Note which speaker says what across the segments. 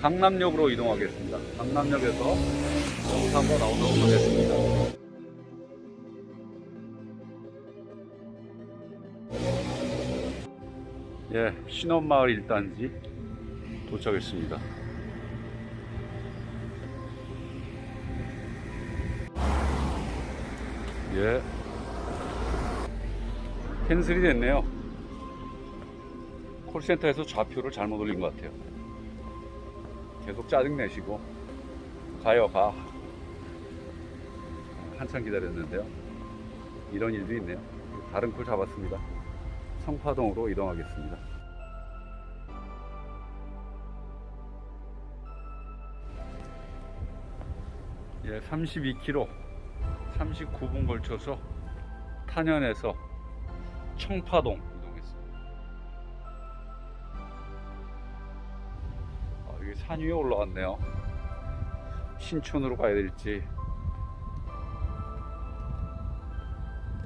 Speaker 1: 강남역으로 이동하겠습니다. 강남역에서 영상으로 나오도록 하겠습니다. 예, 신원마을 1단지 도착했습니다. 예. 캔슬이 됐네요. 콜센터에서 좌표를 잘못 올린 것 같아요. 계속 짜증 내시고 가요 가. 한참 기다렸는데요. 이런 일도 있네요. 다른 콜 잡았습니다. 성파동으로 이동하겠습니다. 예, 32km, 39분 걸쳐서 탄현에서 청파동 여기 산 위에 올라왔네요. 신촌으로 가야 될지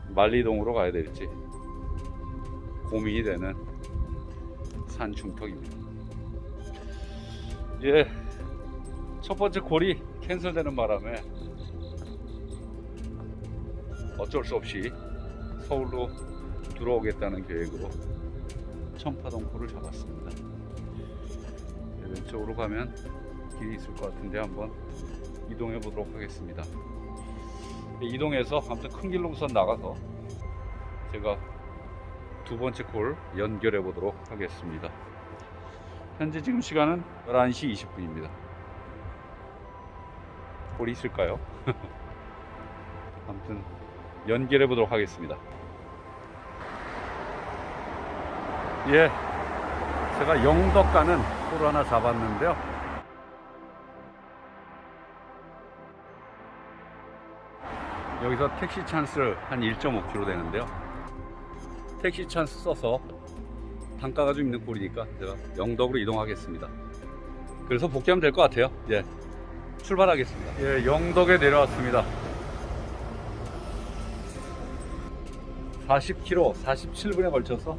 Speaker 1: 만리동으로 가야 될지 고민이 되는 산 중턱입니다. 예, 첫 번째 골이 캔슬되는 바람에 어쩔 수 없이 서울로 들어오겠다는 계획으로 청파동포를 잡았습니다. 네, 왼쪽으로 가면 길이 있을 것 같은데 한번 이동해 보도록 하겠습니다. 네, 이동해서 아무튼 큰 길로 우선 나가서 제가 두 번째 콜 연결해 보도록 하겠습니다. 현재 지금 시간은 11시 20분입니다. 콜이 있을까요? 아무튼 연결해 보도록 하겠습니다. 예, 제가 영덕 가는 콜 하나 잡았는데요. 여기서 택시 찬스 한 1.5km 되는데요. 택시 찬스 써서 단가가 좀 있는 꼴이니까 제가 영덕으로 이동하겠습니다. 그래서 복귀하면 될 것 같아요. 예. 출발하겠습니다. 예, 영덕에 내려왔습니다. 40km, 47분에 걸쳐서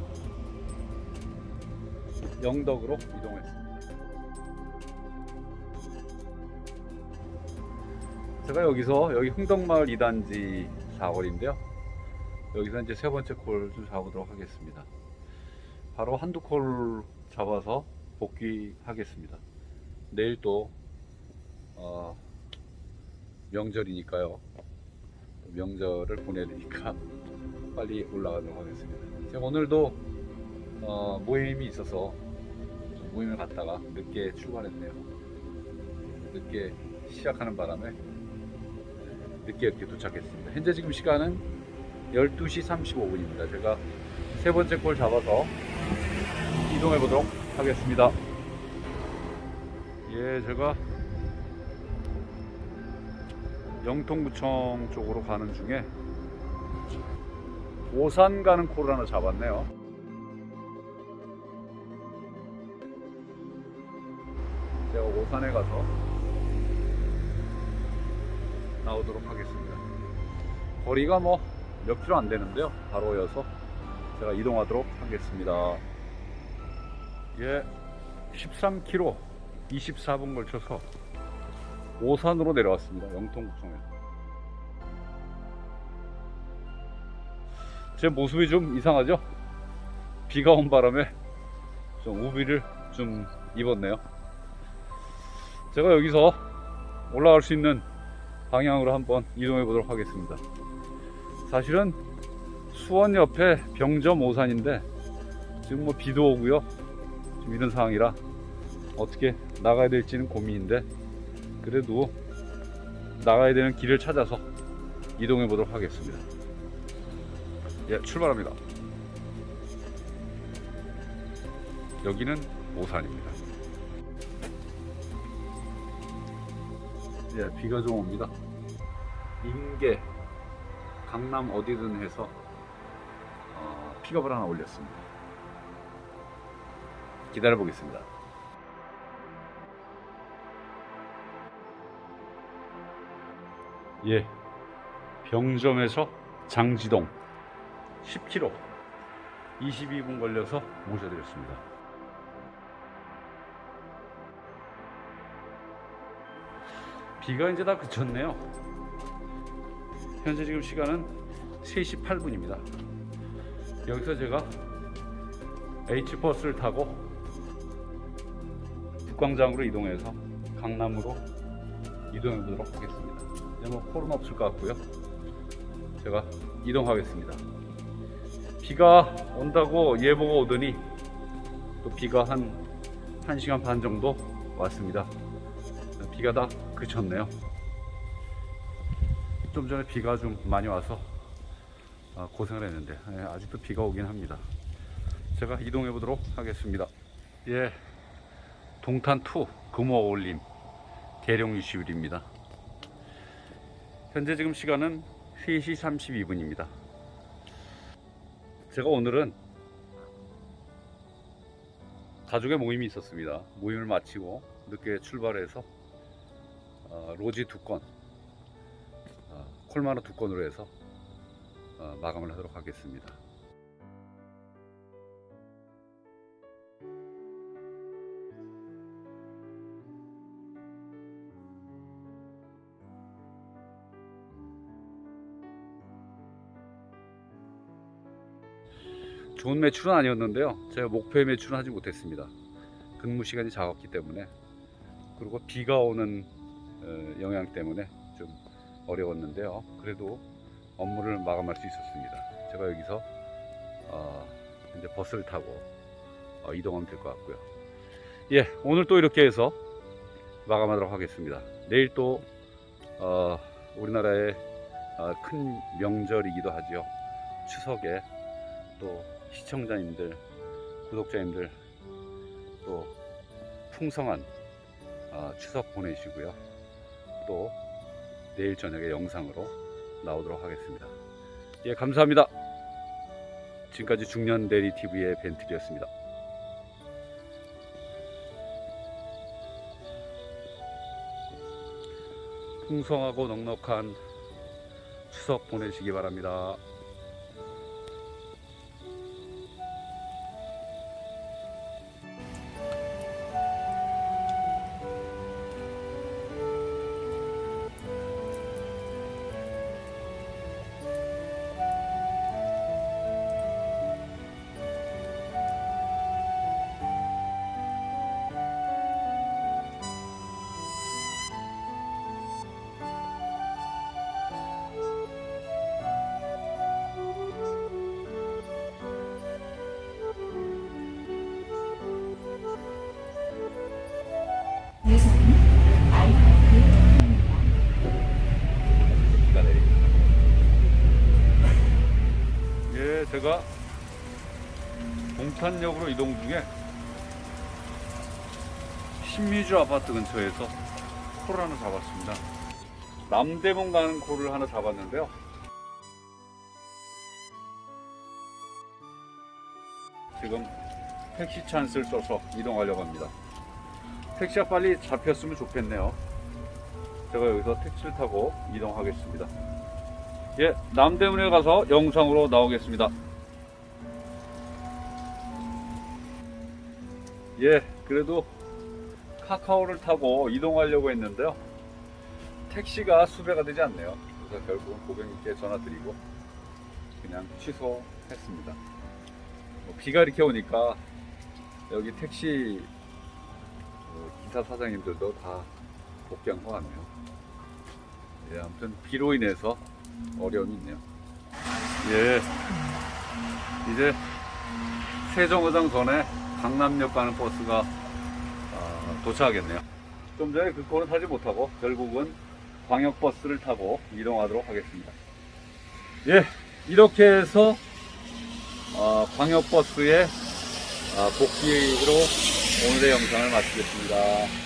Speaker 1: 영덕으로 이동했습니다. 제가 여기서 여기 흥덕마을 2단지 4거리인데요. 여기서 이제 세 번째 콜 좀 잡아보도록 하겠습니다. 바로 한두 콜 잡아서 복귀하겠습니다. 내일 또 어, 명절이니까요. 또 명절을 보내야 되니까 빨리 올라가도록 하겠습니다. 제가 오늘도 어, 모임이 있어서 좀 모임을 갔다가 늦게 출발했네요. 늦게 시작하는 바람에 늦게 이렇게 도착했습니다. 현재 지금 시간은 12시 35분입니다. 제가 세 번째 골 잡아서 이동해 보도록 하겠습니다. 예, 제가 영통구청 쪽으로 가는 중에 오산 가는 콜을 하나 잡았네요. 제가 오산에 가서 나오도록 하겠습니다. 거리가 뭐 몇 킬로 안 되는데요. 바로여서 제가 이동하도록 하겠습니다. 예, 13km 24분 걸쳐서 오산으로 내려왔습니다. 영통구청에서. 제 모습이 좀 이상하죠? 비가 온 바람에 좀 우비를 좀 입었네요. 제가 여기서 올라갈 수 있는 방향으로 한번 이동해 보도록 하겠습니다. 사실은 수원 옆에 병점 오산인데 지금 뭐 비도 오고요. 지금 이런 상황이라 어떻게 나가야 될지는 고민인데 그래도 나가야 되는 길을 찾아서 이동해 보도록 하겠습니다. 예, 출발합니다. 여기는 오산입니다. 예, 비가 좀 옵니다. 인계 강남 어디든 해서 어, 픽업을 하나 올렸습니다. 기다려 보겠습니다. 예, 병점에서 장지동 10km 22분 걸려서 모셔드렸습니다. 비가 이제 다 그쳤네요. 현재 지금 시간은 3시 8분입니다. 여기서 제가 H버스를 타고 북광장으로 이동해서 강남으로 이동해 보도록 하겠습니다. 뭐 코로나 없을 것 같고요. 제가 이동하겠습니다. 비가 온다고 예보가 오더니 또 비가 한 1시간 반 정도 왔습니다. 비가 다 그쳤네요. 좀 전에 비가 좀 많이 와서 아, 고생을 했는데 예, 아직도 비가 오긴 합니다. 제가 이동해 보도록 하겠습니다. 예, 동탄 투 금호 올림 대령 유시율입니다. 현재 지금 시간은 3시 32분입니다. 제가 오늘은 가족의 모임이 있었습니다. 모임을 마치고 늦게 출발해서 어, 로지 두 건, 어, 콜마노 두 건으로 해서 어, 마감을 하도록 하겠습니다. 좋은 매출은 아니었는데요. 제가 목표의 매출은 하지 못했습니다. 근무 시간이 작았기 때문에 그리고 비가 오는 어, 영향 때문에 좀 어려웠는데요. 그래도 업무를 마감할 수 있었습니다. 제가 여기서 어, 이제 버스를 타고 어, 이동하면 될 것 같고요. 예, 오늘 또 이렇게 해서 마감하도록 하겠습니다. 내일 또 어, 우리나라의 어, 큰 명절이기도 하죠. 추석에 또 시청자님들, 구독자님들 또 풍성한 어, 추석 보내시고요. 또 내일 저녁에 영상으로 나오도록 하겠습니다. 예, 감사합니다. 지금까지 중년 대리 TV의 벤틀이었습니다. 풍성하고 넉넉한 추석 보내시기 바랍니다. 예, 제가 동탄역으로 이동 중에 신미주 아파트 근처에서 코를 하나 잡았습니다. 남대문 가는 코를 하나 잡았는데요. 지금 택시 찬스를 써서 이동하려고 합니다. 택시가 빨리 잡혔으면 좋겠네요. 제가 여기서 택시를 타고 이동하겠습니다. 예, 남대문에 가서 영상으로 나오겠습니다. 예, 그래도 카카오를 타고 이동하려고 했는데요. 택시가 수배가 되지 않네요. 그래서 결국은 고객님께 전화드리고 그냥 취소했습니다. 뭐 비가 이렇게 오니까 여기 택시 어, 기사 사장님들도 다 복귀한 것 같네요. 예, 아무튼 비로 인해서 어려움이 있네요. 예, 이제 세종의장 전에 강남역 가는 버스가 아, 도착하겠네요. 좀 전에 그 코는 타지 못하고 결국은 광역버스를 타고 이동하도록 하겠습니다. 예, 이렇게 해서 어, 광역버스의 아, 복귀로 오늘의 영상을 마치겠습니다.